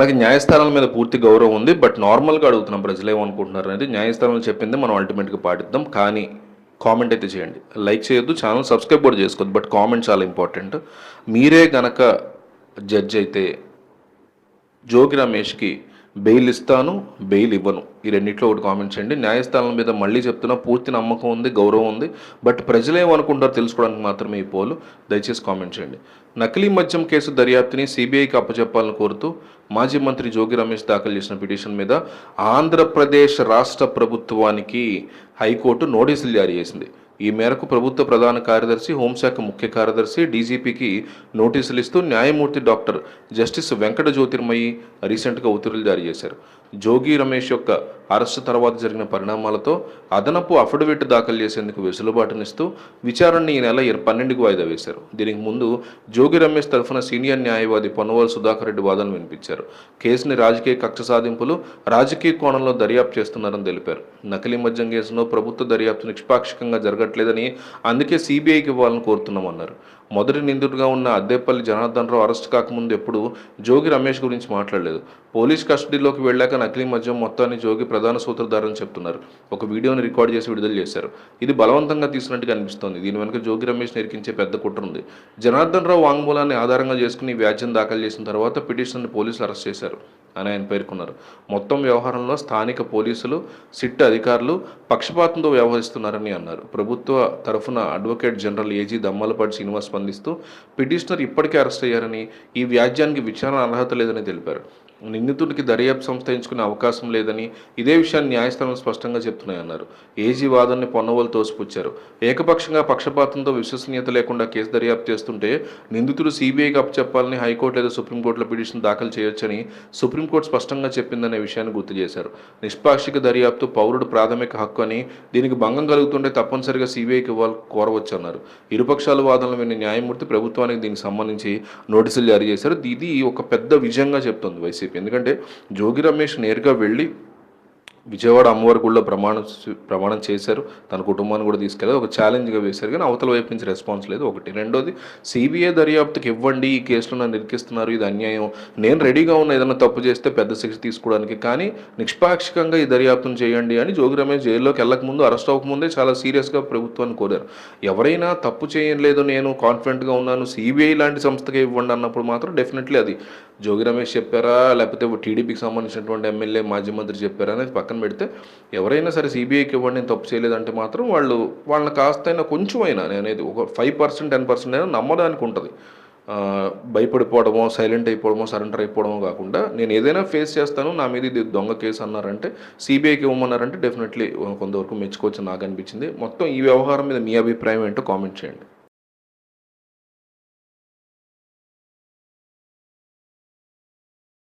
నాకు న్యాయస్థానాల మీద పూర్తి గౌరవం ఉంది బట్ నార్మల్గా అడుగుతున్నాం ప్రజలు ఏమనుకుంటున్నారు అనేది. న్యాయస్థానాలు చెప్పింది మనం అల్టిమేట్గా పాటిద్దాం. కానీ కామెంట్ అయితే చేయండి. లైక్ చేయొద్దు ఛానల్ సబ్స్క్రైబ్ కూడా చేసుకోవద్దు బట్ కామెంట్ చాలా ఇంపార్టెంట్. మీరే గనక జడ్జ్ అయితే జోగి రమేష్కి బెయిల్ ఇస్తాను బెయిల్ ఇవ్వను ఈ రెండింటిలో ఒకటి కామెంట్ చేయండి. న్యాయస్థానం మీద మళ్ళీ చెప్తున్నా పూర్తి నమ్మకం ఉంది గౌరవం ఉంది. బట్ ప్రజలేమనుకుంటారో తెలుసుకోవడానికి మాత్రమే ఈ పోలు. దయచేసి కామెంట్ చేయండి. నకిలీ మద్యం కేసు దర్యాప్తుని సిబిఐకి అప్పచెప్పాలని కోరుతూ మాజీ మంత్రి జోగి రమేష్ దాఖలు చేసిన పిటిషన్ మీద ఆంధ్రప్రదేశ్ రాష్ట్ర ప్రభుత్వానికి హైకోర్టు నోటీసులు జారీ చేసింది. ఈ మేరకు ప్రభుత్వ ప్రధాన కార్యదర్శి హోంశాఖ ముఖ్య కార్యదర్శి డీజీపీకి నోటీసులు ఇస్తూ న్యాయమూర్తి డాక్టర్ జస్టిస్ వెంకట జ్యోతిర్మయి రీసెంట్గా ఉత్తర్వులు జారీ చేశారు. జోగి రమేష్ యొక్క అరెస్టు తర్వాత జరిగిన పరిణామాలతో అదనపు అఫిడవిట్ దాఖలు చేసేందుకు వెసులుబాటునిస్తూ విచారణని ఈ నెల పన్నెండుకు వాయిదా వేశారు. దీనికి ముందు జోగి రమేష్ తరఫున సీనియర్ న్యాయవాది పొన్నవాల్ సుధాకర్ రెడ్డి వాదనలు వినిపించారు. కేసుని రాజకీయ కక్ష సాధింపులు రాజకీయ కోణంలో దర్యాప్తు చేస్తున్నారని తెలిపారు. నకిలీ మద్యం కేసులో ప్రభుత్వ దర్యాప్తు నిష్పాక్షికంగా జరగట్లేదని అందుకే సిబిఐకి ఇవ్వాలని కోరుతున్నామన్నారు. మొదటి నిందితుడిగా ఉన్న అద్దేపల్లి జనార్దన్ రావు అరెస్ట్ కాకముందు ఎప్పుడు జోగి రమేష్ గురించి మాట్లాడలేదు. పోలీస్ కస్టడీలోకి వెళ్ళాక నకిలీ మద్యం మొత్తాన్ని జోగి ప్రధాన సూత్రధారని చెప్తున్నారు. ఒక వీడియోని రికార్డ్ చేసి విడుదల చేశారు. ఇది బలవంతంగా తీసినట్టుగా అనిపిస్తోంది. దీని వెనుక జోగి రమేష్ నేర్పించే పెద్ద కుట్ర ఉంది. జనార్దన్ రావు వాంగ్మూలాన్ని ఆధారంగా చేసుకుని వ్యాజ్యం దాఖలు చేసిన తర్వాత పిటిషన్ని పోలీసులు అరెస్ట్ చేశారు అని ఆయన పేర్కొన్నారు. మొత్తం వ్యవహారంలో స్థానిక పోలీసులు సిట్ అధికారులు పక్షపాతంతో వ్యవహరిస్తున్నారని అన్నారు. ప్రభుత్వ తరఫున advocate general AG Dammalapati Srinivas స్పందిస్తూ పిటిషనర్ ఇప్పటికే అరెస్ట్ అయ్యారని ఈ వ్యాజ్యానికి విచారణ అర్హత లేదని తెలిపారు. నిందితుడికి దర్యాప్తు సంస్థ ఎంచుకునే అవకాశం లేదని ఇదే విషయాన్ని న్యాయస్థానం స్పష్టంగా చెప్తున్నాయన్నారు. ఏజీ వాదనని పొన్నవోలు తోసిపుచ్చారు. ఏకపక్షంగా పక్షపాతంతో విశ్వసనీయత లేకుండా కేసు దర్యాప్తు చేస్తుంటే నిందితుడు సీబీఐకి అప్పచెప్పాలని హైకోర్టు లేదా సుప్రీంకోర్టులో పిటిషన్ దాఖలు చేయొచ్చని సుప్రీంకోర్టు స్పష్టంగా చెప్పిందనే విషయాన్ని గుర్తు చేశారు. నిష్పాక్షిక దర్యాప్తు పౌరుడు ప్రాథమిక హక్కు అని దీనికి భంగం కలుగుతుంటే తప్పనిసరిగా సీబీఐకి ఇవ్వాలి కోరవచ్చన్నారు. ఇరుపక్షాల వాదనలు విన్న న్యాయమూర్తి ప్రభుత్వానికి దీనికి సంబంధించి నోటీసులు జారీ చేశారు. ఇది ఒక పెద్ద విజయంగా చెప్తుంది వైసీపీ. ఎందుకంటే జోగి రమేష్ నేరుగా వెళ్ళి విజయవాడ అమ్మవారి గుడిలో ప్రమాణం ప్రమాణం చేశారు. తన కుటుంబాన్ని కూడా తీసుకెళ్ళారు ఒక ఛాలెంజ్గా వేశారు. కానీ అవతల వైపు నుంచి రెస్పాన్స్ లేదు. ఒకటి. రెండోది సిబిఐ దర్యాప్తుకి ఇవ్వండి. ఈ కేసులో నన్ను నిరికిస్తున్నారు ఇది అన్యాయం. నేను రెడీగా ఉన్న ఏదైనా తప్పు చేస్తే పెద్ద శిక్ష తీసుకోవడానికి. కానీ నిష్పాక్షికంగా ఈ దర్యాప్తును చేయండి అని జోగి రమేష్ జైల్లోకి వెళ్ళక ముందు అరెస్ట్ అవ్వకముందే చాలా సీరియస్గా ప్రభుత్వాన్ని కోరారు. ఎవరైనా తప్పు చేయలేదు నేను కాన్ఫిడెంట్గా ఉన్నాను. సిబిఐ లాంటి సంస్థకే ఇవ్వండి అన్నప్పుడు మాత్రం డెఫినెట్లీ అది. జోగి రమేష్ చెప్పారా? లేకపోతే టీడీపీకి సంబంధించినటువంటి ఎమ్మెల్యే మాజీ మంత్రి చెప్పారా? అనేది పక్కన పెడితే ఎవరైనా సరే సిబిఐకి ఇవ్వండి నేను తప్పు చేయలేదంటే మాత్రం వాళ్ళు వాళ్ళని కాస్తైనా కొంచెం అయినా నేను ఒక ఫైవ్ పర్సెంట్ టెన్ పర్సెంట్ అయినా నమ్మడానికి ఉంటుంది. భయపడిపోవడమో సైలెంట్ అయిపోవడమో సరెండర్ అయిపోవడమో కాకుండా నేను ఏదైనా ఫేస్ చేస్తాను నా మీద ఇది దొంగ కేసు అన్నారంటే సిబిఐకి ఇవ్వమన్నారంటే డెఫినెట్లీ కొంతవరకు మెచ్చుకోవచ్చు నాకు అనిపించింది. మొత్తం ఈ వ్యవహారం మీద మీ అభిప్రాయం ఏంటో కామెంట్ చేయండి.